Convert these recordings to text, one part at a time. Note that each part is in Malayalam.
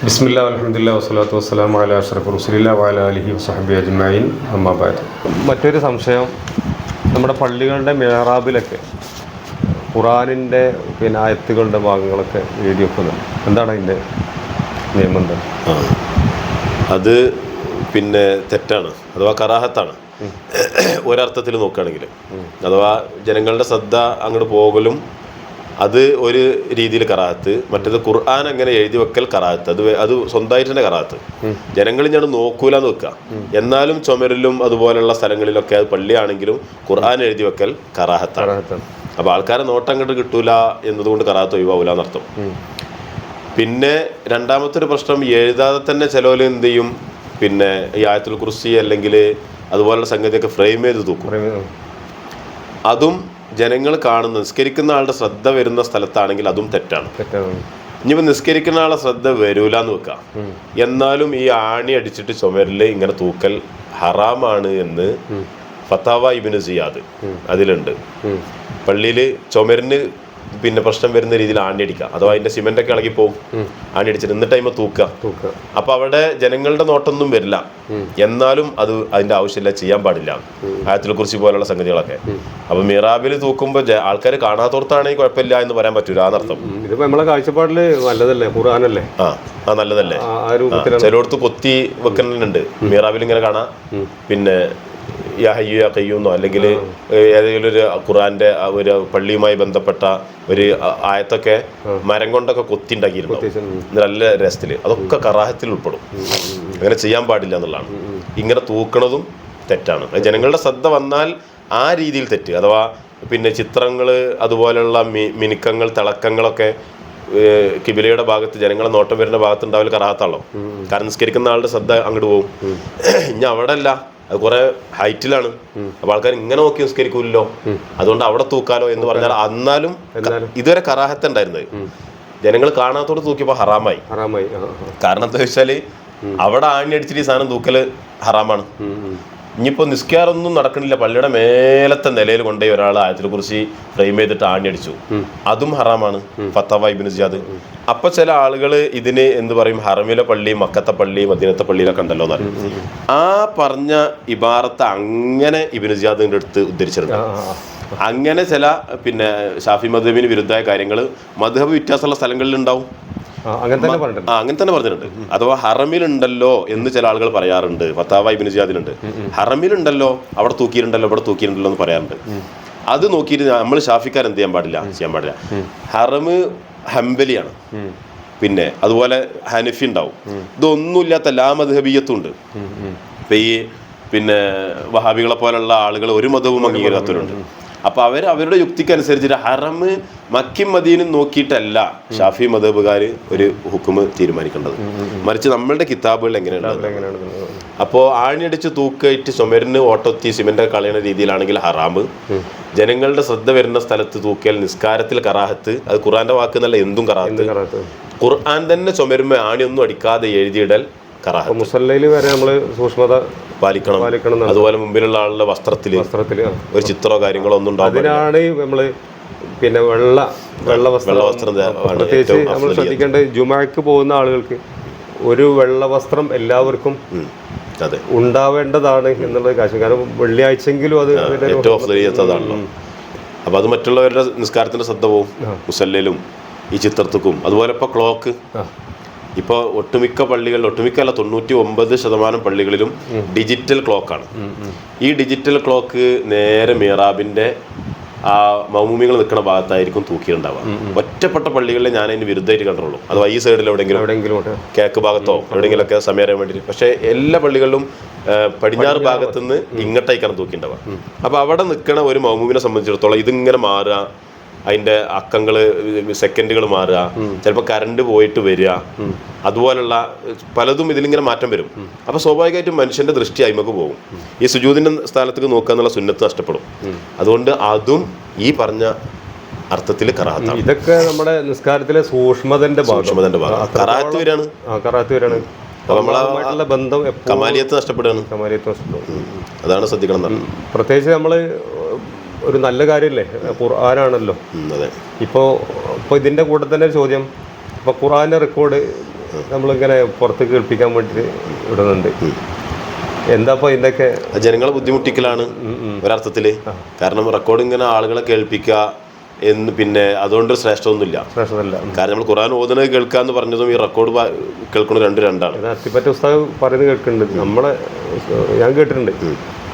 ബിസ്മില്ല അലഹമ്മദില്ല വസ്സലാത്തു വസ്സലാം അല അഷ്റഫ് റുസലില്ല വാല അലഹി വസ്ഹബി അജ്മൈൻ അമ്മാബാദ് മറ്റൊരു സംശയം നമ്മുടെ പള്ളികളുടെ മെഹറാബിലൊക്കെ ഖുറാനിന്റെ പിന്നെ ആയത്തുകളുടെ ഭാഗങ്ങളൊക്കെ എഴുതി വെക്കുന്നുണ്ട്. എന്താണ് അതിന്റെ നിയമം എന്താ ആ. അത് പിന്നെ തെറ്റാണ് അഥവാ കറാഹത്താണ്. ഒരർത്ഥത്തിൽ നോക്കുകയാണെങ്കിൽ അഥവാ ജനങ്ങളുടെ ശ്രദ്ധ അങ്ങോട്ട് പോകലും അത് ഒരു രീതിയിൽ കറാത്ത് മറ്റേത് ഖുർആൻ അങ്ങനെ എഴുതി വെക്കൽ കറാത്ത്. അത് അത് സ്വന്തമായിട്ട് തന്നെ കറാത്ത് ജനങ്ങൾ ഞാൻ നോക്കൂലെന്ന് വെക്കുക എന്നാലും ചുമരിലും അതുപോലുള്ള സ്ഥലങ്ങളിലൊക്കെ അത് പള്ളിയാണെങ്കിലും ഖുർആൻ എഴുതി വെക്കൽ കറാഹത്താണ്. അപ്പൊ അപ്പോൾ ആൾക്കാരെ നോട്ടം അങ്ങോട്ട് കിട്ടൂല എന്നതുകൊണ്ട് കറാത്ത് ഒഴിവാവില്ല എന്നർത്ഥം. പിന്നെ രണ്ടാമത്തെ ഒരു പ്രശ്നം എഴുതാതെ തന്നെ ചിലവർ എന്ത് ചെയ്യും? പിന്നെ ഈ ആയത്തുൽ കുറിസി അല്ലെങ്കിൽ അതുപോലുള്ള സംഗതിയൊക്കെ ഫ്രെയിം ചെയ്ത് തൂക്കും. അതും ജനങ്ങൾ കാണുന്ന നിസ്കരിക്കുന്ന ആളുടെ ശ്രദ്ധ വരുന്ന സ്ഥലത്താണെങ്കിൽ അതും തെറ്റാണ്. ഇനിയിപ്പോൾ നിസ്കരിക്കുന്ന ആളെ ശ്രദ്ധ വരൂല എന്ന് വെക്കാം എന്നാലും ഈ ആണി അടിച്ചിട്ട് ചുമരിൽ ഇങ്ങനെ തൂക്കൽ ഹറാമാണ് എന്ന് ഫത്താവ ഇബിന് സിയാദ് അതിലുണ്ട്. പള്ളിയിൽ ചുമരിന് പിന്നെ പ്രശ്നം വരുന്ന രീതിയിൽ ആണി അടിക്കുക. അഥവാ അതിന്റെ സിമെന്റ് ഒക്കെ ഇളകി പോകും ആണി അടിച്ചിട്ട് എന്നിട്ട് അതിമ തൂക്കുക. അപ്പൊ അവിടെ ജനങ്ങളുടെ നോട്ടൊന്നും വരില്ല. എന്നാലും അത് അതിന്റെ ആവശ്യമില്ല ചെയ്യാൻ പാടില്ല. ആയത്തിൽ കുറിച്ച് പോലുള്ള സംഗതികളൊക്കെ. അപ്പൊ മിറാബിൽ തൂക്കുമ്പോൾ ആൾക്കാർ കാണാത്തോർത്താണെങ്കിൽ കുഴപ്പമില്ല എന്ന് പറയാൻ പറ്റൂല എന്നർത്ഥം. ഇതിപ്പോ നമ്മളെ കാഴ്ചപ്പാടിൽ നല്ലതല്ലേ? ഖുർആാനല്ലേ? ആ ആ നല്ലതല്ലേ. ചിലയിടത്ത് കൊത്തി വെക്കുന്നുണ്ട് മിറാബിൽ ഇങ്ങനെ കാണാം. പിന്നെ യാ ഹയ്യു യാ കയ്യൂന്നോ അല്ലെങ്കിൽ ഏതെങ്കിലും ഒരു ഖുറാന്റെ ഒരു പള്ളിയുമായി ബന്ധപ്പെട്ട ഒരു ആയത്തൊക്കെ മരം കൊണ്ടൊക്കെ കൊത്തി ഉണ്ടാക്കിയിട്ടുണ്ടാവും കൊത്തിച്ച് നല്ല രസത്തിൽ. അതൊക്കെ കറാഹത്തിൽ ഉൾപ്പെടും. അങ്ങനെ ചെയ്യാൻ പാടില്ല എന്നുള്ളതാണ്. ഇങ്ങനെ തൂക്കണതും തെറ്റാണ്. ജനങ്ങളുടെ ശ്രദ്ധ വന്നാൽ ആ രീതിയിൽ തെറ്റ്. അഥവാ പിന്നെ ചിത്രങ്ങൾ അതുപോലെയുള്ള മി മിനുക്കങ്ങൾ തിളക്കങ്ങളൊക്കെ കിബിലയുടെ ഭാഗത്ത് ജനങ്ങളെ നോട്ടം വരുന്ന ഭാഗത്ത് ഉണ്ടാവില്ല കറാത്താളോ കാരണം നിസ്കരിക്കുന്ന ആളുടെ ശ്രദ്ധ അങ്ങോട്ട് പോകും ഇനി അവിടെ അല്ല. അത് കുറെ ഹൈറ്റിലാണ്. അപ്പൊ ആൾക്കാർ ഇങ്ങനെ നോക്കി നിസ്കരിക്കൂല്ലോ അതുകൊണ്ട് അവിടെ തൂക്കാലോ എന്ന് പറഞ്ഞാൽ എന്നാലും എന്നാലും. ഇതുവരെ കറാഹത്ത് ഉണ്ടായിരുന്നത്. ജനങ്ങൾ കാണാത്തോട് തൂക്കിയപ്പോൾ ഹറാമായി. ഹറാമായി. കാരണം എന്താ വെച്ചാൽ അവിടെ ആണി അടിച്ചിട്ട് ഈ സാധനം തൂക്കൽ ഹറാമാണ്. ഉം, നിസ്കാരൊന്നും നിസ്കാരമൊന്നും നടക്കണില്ല. പള്ളിയുടെ മേലത്തെ നിലയിൽ കൊണ്ടുപോയി ഒരാൾ ആയത്തിനെ കുറിച്ച് ഫ്രെയിം ചെയ്തിട്ട് ആണി അടിച്ചു. അതും ഹറാമാണ്. ഫത്തവ ഇബിന് ജിയാദ് അപ്പൊ ചില ആളുകൾ ഇതിന് എന്ത് പറയും? ഹറമിലെ പള്ളി മക്കത്തെ പള്ളി മദീനത്തെ പള്ളിയിലൊക്കെ ഉണ്ടല്ലോ എന്ന് പറയും. ആ പറഞ്ഞ ഇബാറത്ത് അങ്ങനെ ഇബിന് ജിയാദിന്റെ അടുത്ത് ഉദ്ധരിച്ചിട്ടുണ്ട്. അങ്ങനെ ചില പിന്നെ ഷാഫി മധുബിന് വിരുദ്ധമായ കാര്യങ്ങൾ മധുഹബ് വ്യത്യാസമുള്ള സ്ഥലങ്ങളിൽ ഉണ്ടാവും അങ്ങനെ തന്നെ പറഞ്ഞിട്ടുണ്ട്. അങ്ങനെ തന്നെ പറഞ്ഞിട്ടുണ്ട്. അഥവാ ഹറമിലുണ്ടല്ലോ എന്ന് ചില ആളുകൾ പറയാറുണ്ട്. ഫത്താവ ഇബിന് ജിയാദിലുണ്ട് ഹറമിലുണ്ടല്ലോ അവിടെ തൂക്കിയിട്ടുണ്ടല്ലോ അവിടെ തൂക്കിയിട്ടുണ്ടല്ലോ എന്ന് പറയാറുണ്ട്. അത് നോക്കിയിട്ട് നമ്മൾ ഷാഫിക്കാർ എന്ത് ചെയ്യാൻ പാടില്ല? ചെയ്യാൻ പാടില്ല. ഹറമ് ഹംബലിയാണ്. പിന്നെ അതുപോലെ ഹനഫി ഉണ്ടാവും. ഇതൊന്നുമില്ലാത്ത ലാ മധുഹബീയത്തും ഉണ്ട്. ഇപ്പൊ ഈ പിന്നെ വഹാബികളെ പോലുള്ള ആളുകൾ ഒരു മതവും അംഗീകരിക്കാത്തവരുണ്ട്. അപ്പൊ അവർ അവരുടെ യുക്തിക്കനുസരിച്ചിട്ട് ഹറമ് മക്കിം മദീനും നോക്കിയിട്ടല്ല ഷാഫി മതബുകാർ ഒരു ഹുക്കുമ് തീരുമാനിക്കേണ്ടത്. മറിച്ച് നമ്മളുടെ കിതാബുകൾ എങ്ങനെയാണ്? അപ്പോൾ ആണിയടിച്ച് തൂക്കിയിട്ട് ചുമരിന് ഓട്ടത്തി സിമെന്റ് കളയുന്ന രീതിയിലാണെങ്കിൽ ഹറാമ് ജനങ്ങളുടെ ശ്രദ്ധ വരുന്ന സ്ഥലത്ത് തൂക്കിയാൽ നിസ്കാരത്തിൽ കറാഹത്ത്. അത് ഖുറാന്റെ വാക്ക് എന്നല്ല എന്തും കറാഹത്ത്. ഖുർആൻ തന്നെ ചുമരുമ്പോ ആണിയൊന്നും അടിക്കാതെ എഴുതിയിടൽ കറാഹത്ത്. മുസല്ലയിൽ വരെ നമ്മൾ സൂക്ഷ്മത പാലിക്കണം. പാലിക്കണം അതുപോലെ മുമ്പിലുള്ള ആളുടെ വസ്ത്രത്തിൽ വസ്ത്രത്തിൽ ഒരു ചിത്രമോ കാര്യങ്ങളോ ഒന്നും ഉണ്ടാവില്ല അതിനാണ് നമ്മൾ പിന്നെ വെള്ള വെള്ള വസ്ത്രം വെള്ള വസ്ത്രം പ്രത്യേകിച്ച് നമ്മൾ. ശ്രദ്ധിക്കേണ്ടത് ജുമാക്ക് പോകുന്ന ആളുകൾക്ക് ഒരു വെള്ള വസ്ത്രം എല്ലാവർക്കും അതെ. ഉണ്ടാവേണ്ടതാണ് എന്നുള്ളത് കാശ് കാരണം വെള്ളിയാഴ്ചയെങ്കിലും അത് ഏറ്റവും അഫ്സലിയത്തതാണല്ലോ അപ്പൊ അത് മറ്റുള്ളവരുടെ നിസ്കാരത്തിന്റെ ശ്രദ്ധ പോവും. മുസല്ലയിലും ഈ ചിത്രത്തുക്കും. അതുപോലെ ഇപ്പൊ ക്ലോക്ക്. ഇപ്പോൾ ഒട്ടുമിക്ക പള്ളികളിൽ ഒട്ടുമിക്ക അല്ല തൊണ്ണൂറ്റി ഒമ്പത് ശതമാനം പള്ളികളിലും ഡിജിറ്റൽ ക്ലോക്കാണ് ഈ ഡിജിറ്റൽ ക്ലോക്ക് നേരെ മിയറാബിന്റെ ആ മൗമികൾ നിൽക്കുന്ന ഭാഗത്തായിരിക്കും തൂക്കിയിട്ടുണ്ടാവുക. ഒറ്റപ്പെട്ട പള്ളികളിലെ ഞാൻ അതിന് വിരുദ്ധമായിട്ട് കണ്ടുള്ളൂ അഥവാ ഈ സൈഡിൽ എവിടെയെങ്കിലും എവിടെയെങ്കിലും. കിഴക്ക് ഭാഗത്തോ എവിടെയെങ്കിലുമൊക്കെ സമയം അറിയാൻ വേണ്ടിയിട്ട്. പക്ഷേ എല്ലാ പള്ളികളിലും പടിഞ്ഞാറ് ഭാഗത്ത്. നിന്ന് ഇങ്ങോട്ടേക്കാണ് തൂക്കിയിട്ടുണ്ടാവുക. അപ്പൊ അവിടെ നിൽക്കുന്ന ഒരു മൗമൂമിനെ സംബന്ധിച്ചിടത്തോളം ഇതിങ്ങനെ മാറുക അതിന്റെ അക്കങ്ങൾ സെക്കൻഡുകൾ മാറുക. ചിലപ്പോൾ കറണ്ട് പോയിട്ട് വരിക. അതുപോലുള്ള പലതും ഇതിലിങ്ങനെ മാറ്റം വരും. അപ്പോൾ സ്വാഭാവികമായിട്ടും മനുഷ്യന്റെ ദൃഷ്ടി അയിമക്ക് പോകും. ഈ സുജൂതിന്റെ സ്ഥാനത്തേക്ക് നോക്കുക എന്നുള്ള സുന്നത്ത് നഷ്ടപ്പെടും. അതുകൊണ്ട് അതും ഈ പറഞ്ഞ അർത്ഥത്തിൽ ഇതൊക്കെ നമ്മുടെ നിസ്കാരത്തിലെ സൂക്ഷ്മതന്റെ ഭാഗം. സൂക്ഷ്മതന്റെ ഭാഗം. കറാത്ത് കറാത്ത് വരാണ് ബന്ധം കമാലിയത്ത് നഷ്ടപ്പെടുകയാണ്. കമാലിയത്ത് നഷ്ടപ്പെടും. അതാണ് ശ്രദ്ധിക്കണം പ്രത്യേകിച്ച് നമ്മൾ ഒരു നല്ല കാര്യമല്ലേ ഖുർആനാണല്ലോ. ഇപ്പോൾ ഇപ്പോൾ ഇതിന്റെ കൂടെ തന്നെ ഒരു ചോദ്യം. ഇപ്പോൾ ഖുർആാനെ റെക്കോർഡ് നമ്മളിങ്ങനെ പുറത്ത് കേൾപ്പിക്കാൻ വേണ്ടിയിട്ട് ഇടുന്നുണ്ട്. എന്താ ഇപ്പോൾ ഇതിന്റെയൊക്കെ ജനങ്ങളെ ബുദ്ധിമുട്ടിക്കലാണ് ഒരർത്ഥത്തിൽ. കാരണം റെക്കോർഡ് ഇങ്ങനെ ആളുകളെ കേൾപ്പിക്കുക എന്ന് പിന്നെ അതുകൊണ്ട് ശ്രേഷ്ഠമൊന്നുമില്ല കാരണം നമ്മൾ ഖുർആൻ ഓതുന്നത് കേൾക്കുക എന്ന് പറഞ്ഞതും ഈ റെക്കോർഡ് കേൾക്കുന്നത് രണ്ട് രണ്ടാണ്. അത്തിപ്പറ്റ ഉസ്താദ് പറയുന്നത് കേൾക്കുന്നുണ്ട്. നമ്മളെ ഞാൻ കേട്ടിട്ടുണ്ട്.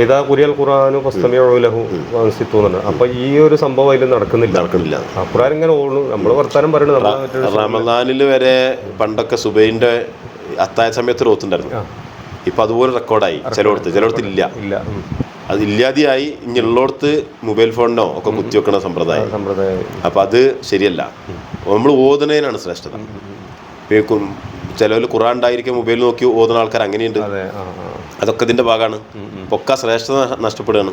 ഇതാ കുരിയൽ ഖുർആാനു ഫസ്തമിയലഹു വാൻസിത്തു എന്നാണ് അപ്പോൾ ഈ ഒരു സംഭവം അതിൽ നടക്കുന്നില്ല. നടക്കണില്ല ആ ഖുർആൻ ഇങ്ങനെ ഓടുന്നു. നമ്മൾ വർത്താനം പറയുന്നത് റമദാനിൽ വരെ പണ്ടൊക്കെ സുബൈന്റെ അത്തായ സമയത്ത് റോത്തുണ്ടായിരുന്നു ഇപ്പൊ അതുപോലെ റെക്കോർഡായി. ചിലയിടത്ത് ചിലയിടത്ത് ഇല്ല. ഇല്ല. അത് ഇല്ലാതെയായി ഇനി ഉള്ളോടത്ത് മൊബൈൽ ഫോണിനോ ഒക്കെ കുത്തിവെക്കണ സമ്പ്രദായം. സമ്പ്രദായം. അപ്പൊ അത് ശരിയല്ല. നമ്മൾ ഓതുന്നതിനാണ് ശ്രേഷ്ഠത. ചിലവർ ഖുറാൻ ഉണ്ടായിരിക്കും മൊബൈൽ നോക്കി ഓതുന്ന ആൾക്കാർ അങ്ങനെയുണ്ട്. അതൊക്കെ ഇതിന്റെ ഭാഗമാണ്. പൊക്ക ശ്രേഷ്ഠത നഷ്ടപ്പെടുകയാണ്.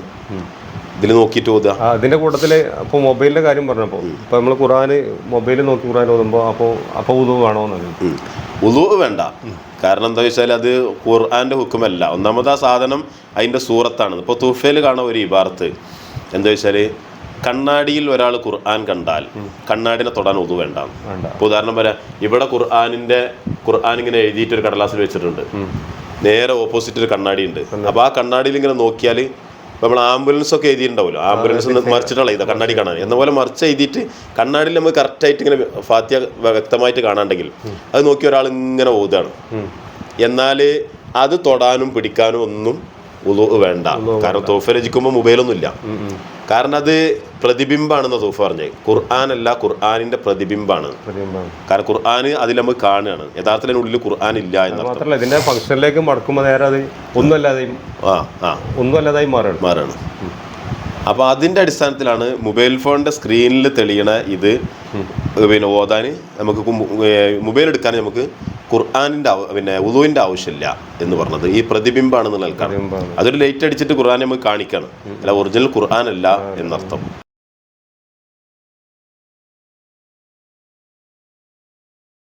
ഇതിൽ നോക്കിയിട്ട് ഓതുക. അതിന്റെ കൂട്ടത്തിൽ അപ്പോൾ മൊബൈലിന്റെ കാര്യം പറഞ്ഞപ്പോൾ ഇപ്പോൾ നമ്മൾ ഖുറാൻ മൊബൈലിൽ നോക്കി ഖുറാൻ ഓതുമ്പോൾ അപ്പോൾ അപ്പോൾ ഉതു വേണോ ഉദു വേണ്ട. കാരണം എന്താ വെച്ചാൽ അത് ഖുർആന്റെ ഹുക്കുമല്ല. ഒന്നാമത് ആ സാധനം അതിന്റെ സൂറത്താണ് ഇപ്പോൾ തുഫയിൽ കാണുന്ന ഒരു ഇബാർത്ത് എന്താ വെച്ചാൽ കണ്ണാടിയിൽ ഒരാൾ ഖുർആൻ കണ്ടാൽ കണ്ണാടിനെ തൊടാൻ ഒതു വേണ്ട. ഇപ്പോൾ ഉദാഹരണം പറയാം ഇവിടെ ഖുർആാനിന്റെ ഖുർആൻ ഇങ്ങനെ എഴുതിയിട്ട് ഒരു കടലാസിൽ വെച്ചിട്ടുണ്ട്. നേരെ ഓപ്പോസിറ്റ് ഒരു കണ്ണാടി ഉണ്ട്. അപ്പോൾ ആ കണ്ണാടിയിൽ ഇങ്ങനെ നോക്കിയാൽ നമ്മൾ ആംബുലൻസ് ഒക്കെ എഴുതിയിട്ടുണ്ടാവുമല്ലോ. ആംബുലൻസ് മറിച്ചിട്ടുള്ള ഇതാ കണ്ണാടി കാണാൻ. എന്ന പോലെ മറിച്ച് എഴുതിയിട്ട് കണ്ണാടിയിൽ നമുക്ക് കറക്റ്റായിട്ട് ഇങ്ങനെ ഫാത്തിയ വ്യക്തമായിട്ട് കാണാണ്ടെങ്കിൽ അത് നോക്കി ഒരാൾ ഇങ്ങനെ ഓതാണ് എന്നാൽ അത് തൊടാനും പിടിക്കാനും ഒന്നും വേണ്ട. കാരണം തോഫ രചിക്കുമ്പോൾ മൊബൈലൊന്നും ഇല്ല കാരണം അത് പ്രതിബിംബാണെന്ന് സൂഫ് പറഞ്ഞത് ഖുർആൻ അല്ല ഖുർആാനിന്റെ പ്രതിബിംബാണ്. പ്രതിബിംബമാണ്. കാരണം ഖുർആൻ അതിൽ നമ്മൾ കാണുകയാണ്. യഥാർത്ഥത്തിൽ ഉള്ളിൽ ഖുർആൻ ഇല്ല എന്ന് മാത്രമല്ല ഇതിന്റെ ഫംഗ്ഷനിലേക്ക് മടക്കുമ്പോൾ നേരെ അത് ഒന്നുമല്ലാതായി ആ ആ. ഒന്നുമല്ലാതായി മാറാണ് മാറാണ് അപ്പോൾ അതിന്റെ അടിസ്ഥാനത്തിലാണ് മൊബൈൽ ഫോണിന്റെ സ്ക്രീനിൽ തെളിയണ ഇത് പിന്നെ ഓതാൻ നമുക്ക് മൊബൈൽ എടുക്കാൻ നമുക്ക് ഖുർആാനിന്റെ പിന്നെ ഉദുവിന്റെ ആവശ്യമില്ല എന്ന് പറഞ്ഞത്. ഈ പ്രതിബിംബാണെന്ന് നിൽക്കാണ്. അതൊരു ലൈറ്റ് അടിച്ചിട്ട് ഖുർആൻ നമുക്ക് കാണിക്കണം. അല്ല ഒറിജിനൽ ഖുർആാനല്ല എന്നർത്ഥം.